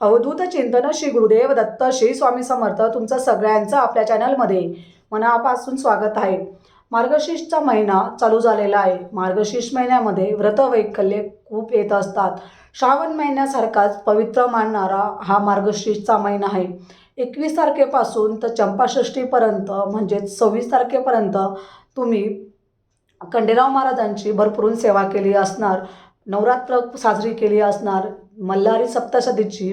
अवधूत चिंतन श्री गुरुदेव दत्त श्री स्वामी समर्थ तुमचं सगळ्यांचं आपल्या चॅनलमध्ये मनापासून स्वागत आहे. मार्गशीर्षचा महिना चालू झालेला आहे. मार्गशीर्ष महिन्यामध्ये व्रत वैकल्ये खूप येत असतात. श्रावण महिन्यासारखाच पवित्र मानणारा हा मार्गशीर्षचा महिना आहे. एकवीस तारखेपासून तर चंपाषष्ठीपर्यंत म्हणजेच सव्वीस तारखेपर्यंत तुम्ही खंडेराव महाराजांची भरपूरून सेवा केली असणार नवरात्र साजरी केली असणार मल्हारी सप्तशतीची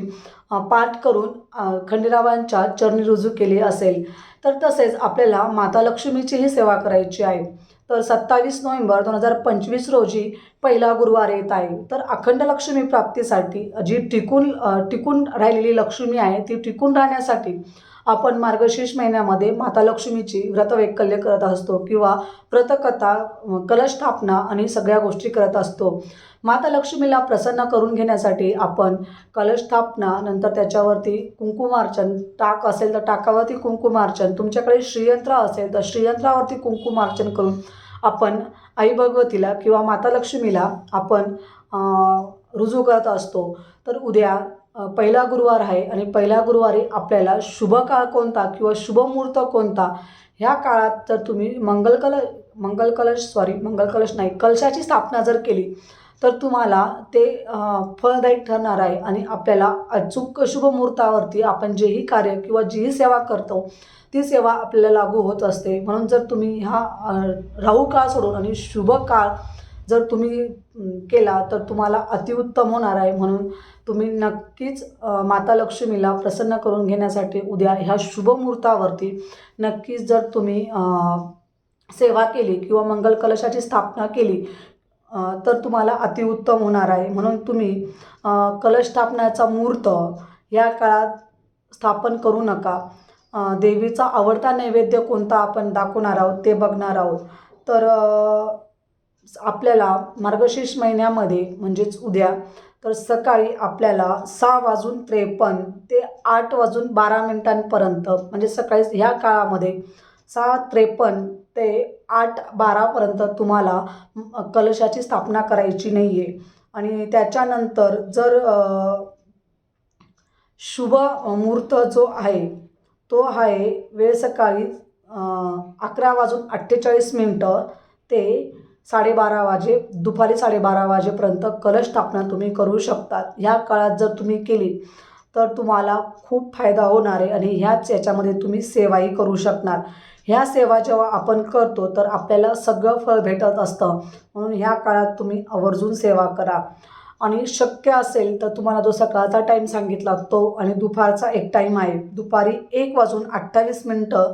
पाठ करून अ, खंडेरावांच्या चरणी रुजू केली असेल. तर तसेच आपल्याला माता लक्ष्मीचीही सेवा करायची आहे. तर सत्तावीस नोव्हेंबर दोन हजार पंचवीस रोजी पहिला गुरुवार येत आहे. तर अखंड लक्ष्मी प्राप्तीसाठी जी टिकून टिकून राहिलेली लक्ष्मी आहे ती टिकून राहण्यासाठी आपण मार्गशीर्ष महिन्यामध्ये माता लक्ष्मीची व्रतवैकल्य करत असतो किंवा व्रतकथा कलशस्थापना आणि सगळ्या गोष्टी करत असतो. माता लक्ष्मीला प्रसन्न करून घेण्यासाठी आपण कलशस्थापना नंतर त्याच्यावरती कुंकुमार्चन टाक असेल तर टाकावरती कुंकुमार्चन तुमच्याकडे श्रीयंत्र असेल तर श्रीयंत्रावरती कुंकुमार्चन करून आपण आई भगवतीला किंवा माता लक्ष्मीला आपण रुजू करत असतो. तर उद्या पहिला गुरुवार आहे आणि पहिल्या गुरुवारी आपल्याला शुभ काळ कोणता किंवा शुभ मुहूर्त कोणता ह्या काळात जर तुम्ही मंगलकल मंगलकलश मंगल कलश सॉरी मंगल कलश नाही कलशाची स्थापना जर केली तर तुम्हाला ते फलदायी ठरणार आहे आणि आपल्याला अचूक शुभ मुहूर्तावरती आपण जेही कार्य किंवा जीही सेवा करतो ती सेवा आपल्याला लागू होत असते. म्हणून जर तुम्ही ह्या राहू काळ सोडून आणि शुभ काळ जर तुम्ही केला तर तुम्हाला अतिउत्तम होणार आहे. म्हणून तुम्ही नक्कीच माता लक्ष्मीला प्रसन्न करून घेण्यासाठी उद्या ह्या शुभ मुहूर्तावरती नक्कीच जर तुम्ही सेवा केली किंवा मंगल कलशाची स्थापना केली तर तुम्हाला अतिउत्तम होणार आहे. म्हणून तुम्ही कलश स्थापनाचा मुहूर्त या काळात स्थापन करू नका. देवीचा आवडता नैवेद्य कोणता आपण दाखवणार आहोत ते बघणार आहोत. तर आपल्याला मार्गशीर्ष महिन्यामध्ये म्हणजेच उद्या तर सकाळी आपल्याला सहा वाजून त्रेपन्न ते आठ वाजून बारा मिनिटांपर्यंत म्हणजे सकाळी ह्या काळामध्ये सहा त्रेपन्न ते आठ बारापर्यंत तुम्हाला कलशाची स्थापना करायची नाही आहे आणि त्याच्यानंतर जर शुभ मुहूर्त जो आहे तो आहे वेळ सकाळी अकरा वाजून अठ्ठेचाळीस मिनटं ते साडेबारा वाजे दुपारी साडेबारा वाजेपर्यंत कलश स्थापना तुम्ही करू शकतात. ह्या काळात जर तुम्ही केली तर तुम्हाला खूप फायदा होणार आहे आणि ह्याच याच्यामध्ये तुम्ही सेवाही करू शकणार. ह्या सेवा जेव्हा आपण करतो तर आपल्याला सगळं फळ भेटत असतं. म्हणून ह्या काळात तुम्ही आवर्जून सेवा करा. आणि शक्य असेल तर तुम्हाला जो सकाळचा टाईम सांगितला तो आणि दुपारचा एक टाईम आहे. दुपारी एक वाजून अठ्ठावीस मिनटं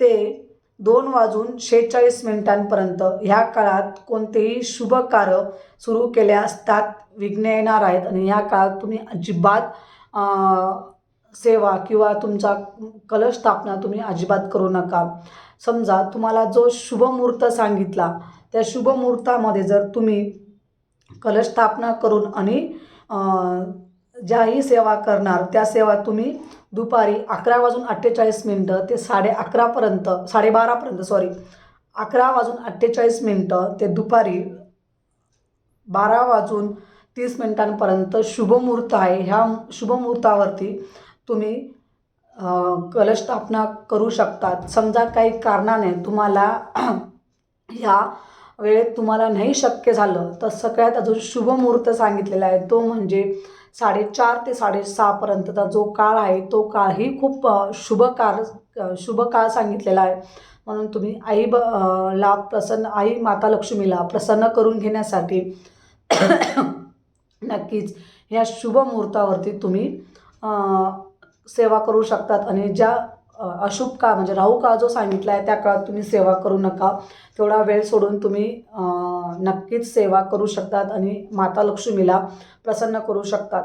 ते दोन वाजून शेहेचाळीस मिनिटांपर्यंत ह्या काळात कोणतेही शुभ कार्य सुरू केल्यास त्यात विघ्न येणार आहेत आणि ह्या काळात तुम्ही अजिबात सेवा किंवा तुमचा कलश स्थापना तुम्ही अजिबात करू नका. समजा तुम्हाला जो शुभ मुहूर्त सांगितला त्या शुभ मुहूर्तामध्ये जर तुम्ही कलश स्थापना करून आणि ज्याही सेवा करणार त्या सेवा तुम्ही दुपारी अकरा वाजून अठ्ठेचाळीस मिनटं ते साडे अकरापर्यंत साडेबारापर्यंत सॉरी अकरा वाजून अठ्ठेचाळीस मिनटं ते दुपारी बारा वाजून तीस मिनिटांपर्यंत शुभमुहूर्त आहे. ह्या शुभमुहूर्तावरती तुम्ही कलश स्थापना करू शकतात. समजा काही कारणाने तुम्हाला ह्या वेळेत तुम्हाला नाही शक्य झालं तर सगळ्यात अजून शुभ मुहूर्त सांगितलेला आहे. तो म्हणजे साडेचार ते साडेसहापर्यंतचा जो काळ आहे तो काळही खूप शुभ काळ शुभ काळ सांगितलेला आहे. म्हणून तुम्ही आई ब ला प्रसन्न आई माता लक्ष्मीला प्रसन्न करून घेण्यासाठी नक्कीच ह्या शुभ मुहूर्तावरती तुम्ही सेवा करू शकतात. आणि ज्या अशुभ काळ म्हणजे राहू काळ जो सांगितला आहे त्या काळात तुम्ही सेवा करू नका. तेवढा वेळ सोडून तुम्ही नक्कीच सेवा करू शकतात आणि माता लक्ष्मीला प्रसन्न करू शकतात.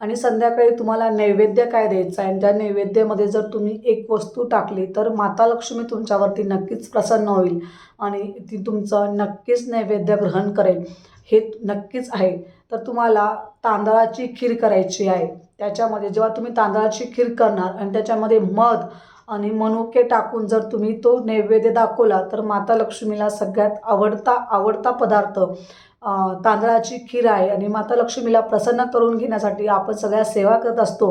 आणि संध्याकाळी तुम्हाला नैवेद्य काय द्यायचं आहे? आणि त्या नैवेद्यामध्ये जर तुम्ही एक वस्तू टाकली तर माता लक्ष्मी तुमच्यावरती नक्कीच प्रसन्न होईल आणि ती तुमचं नक्कीच नैवेद्य ग्रहण करेल. हे नक्कीच आहे. तर तुम्हाला तांदळाची खीर करायची आहे. त्याच्यामध्ये जेव्हा तुम्ही तांदळाची खीर करणार आणि त्याच्यामध्ये मध आणि मनुके टाकून जर तुम्ही तो नैवेद्य दाखवला तर माता लक्ष्मीला सगळ्यात आवडता आवडता पदार्थ तांदळाची खीर आहे. आणि माता लक्ष्मीला प्रसन्न करून घेण्यासाठी आपण सगळ्या सेवा करत असतो.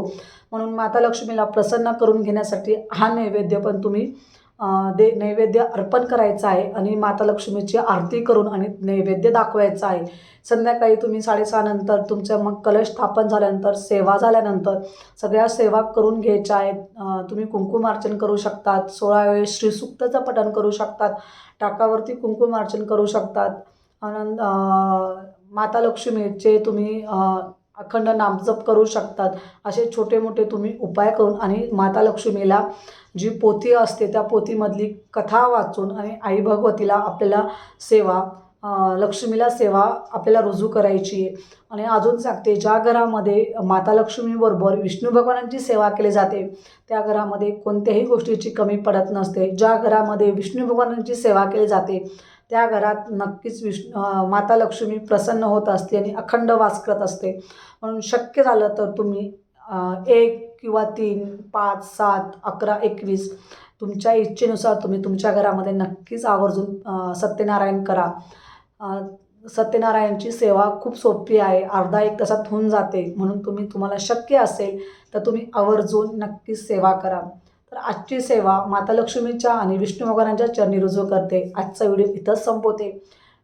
म्हणून माता लक्ष्मीला प्रसन्न करून घेण्यासाठी हा नैवेद्य पण तुम्ही दे नैवेद्य अर्पण करायचं आहे आणि माता लक्ष्मीची आरती करून आणि नैवेद्य दाखवायचं आहे. संध्याकाळी तुम्ही साडेसहानंतर तुमचं मग कलश स्थापन झाल्यानंतर सेवा झाल्यानंतर सगळ्या सेवा करून घ्यायच्या आहेत. तुम्ही कुंकुमार्चन करू शकतात सोळा वेळेस श्रीसुक्तचं पठण करू शकतात टाकावरती कुंकुमार्चन करू शकतात. आनंद माता लक्ष्मीचे तुम्ही अखंड नामजप करू शकतात. असे छोटे मोठे तुम्ही उपाय करून आणि माता लक्ष्मीला जी पोथी असते त्या पोथीमधली कथा वाचून आणि आई भगवतीला आपल्याला सेवा लक्ष्मीला सेवा आपल्याला रुजू करायची आहे. आणि अजून सांगते ज्या घरामध्ये माता लक्ष्मीबरोबर विष्णू भगवानांची सेवा केली जाते त्या घरामध्ये कोणत्याही गोष्टीची कमी पडत नसते. ज्या घरामध्ये विष्णू भगवानांची सेवा केली जाते त्या घरात नक्कीच विष्णू माता लक्ष्मी प्रसन्न होत असते आणि अखंड वास करत असते. म्हणून शक्य झालं तर तुम्ही एक किंवा तीन पाच सात अकरा एकवीस तुमच्या इच्छेनुसार तुम्ही तुमच्या घरामध्ये नक्कीच आवर्जून सत्यनारायण करा. सत्यनारायणची सेवा खूप सोपी आहे. अर्धा एक तासात होऊन जाते. म्हणून तुम्ही तुम्हाला शक्य असेल तर तुम्ही आवर्जून नक्कीच सेवा करा. तर आजची सेवा माता लक्ष्मीच्या आणि विष्णू भगवानांच्या चरणी रुजू करते. आजचा व्हिडिओ इथंच संपवते.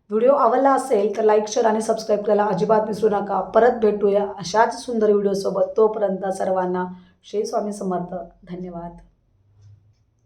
व्हिडिओ आवडला असेल तर लाईक शेअर आणि सबस्क्राईब करायला अजिबात विसरू नका. परत भेटूया अशाच सुंदर व्हिडिओसोबत. तोपर्यंत सर्वांना श्री स्वामी समर्थ. धन्यवाद.